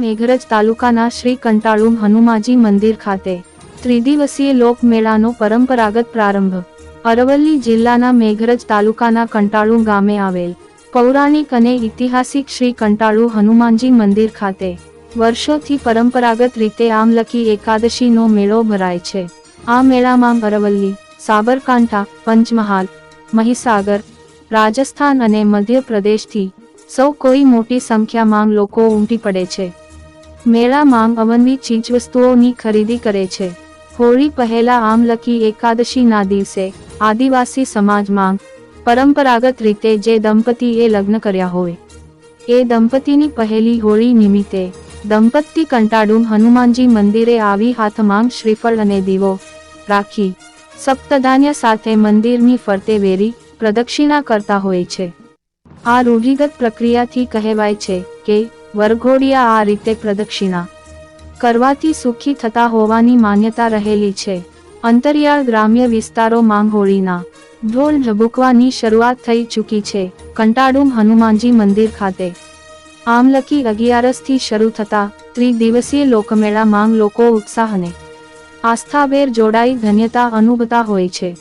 મેઘરજ તાલુકાના શ્રી કંટાળુમ હનુમાજી મંદિર ખાતે ત્રિદિવસીય લોકમેળાનો પરંપરાગત પ્રારંભ. અરવલ્લી જિલ્લાના મેઘરજ તાલુકાના કંટાળુ ગામે આવેલ પૌરાણિક અને ઐતિહાસિક શ્રી કંટાળુ હનુમાનજી મંદિર ખાતે વર્ષોથી પરંપરાગત રીતે આમલકી એકાદશીનો મેળો ભરાય છે. આ મેળામાં અરવલ્લી, સાબરકાંઠા, પંચમહાલ, મહીસાગર, રાજસ્થાન અને મધ્યપ્રદેશથી સૌ કોઈ મોટી સંખ્યામાં લોકો ઉમટી પડે છે. મેળામાં અવનવી ચીજવસ્તુઓની ખરીદી કરે છે. હોળી પહેલા આમલકી એકાદશીના દિવસે આદિવાસી સમાજમાં પરંપરાગત રીતે જે દંપતીએ લગ્ન કર્યા હોય, એ દંપતીની પહેલી હોળી નિમિત્તે દંપતી કંટાળું હનુમાનજી મંદિરે આવી હાથમાં શ્રીફળ અને દીવો રાખી, સપ્તધાન્ય સાથે મંદિરની ફરતે વેરી પ્રદક્ષિણા કરતા હોય છે. આ રૂઢિગત પ્રક્રિયાથી કહેવાય છે કે, વરઘોડિયા આ રીતે પ્રદક્ષિણા કરવાથી સુખી થતા હોવાની માન્યતા રહેલી છે. અંતરિયાળ ગ્રામ્ય વિસ્તારોમાં હોળીના ઢોલ ઝબૂકવાની શરૂઆત થઈ ચૂકી છે. કંટાળુમ હનુમાનજી મંદિર ખાતે આમલકી અગિયારસથી શરૂ થતા ત્રિદિવસીય લોકમેળામાં લોકો ઉત્સાહને આસ્થાભેર જોડાઈ ધન્યતા અનુભવતા હોય છે.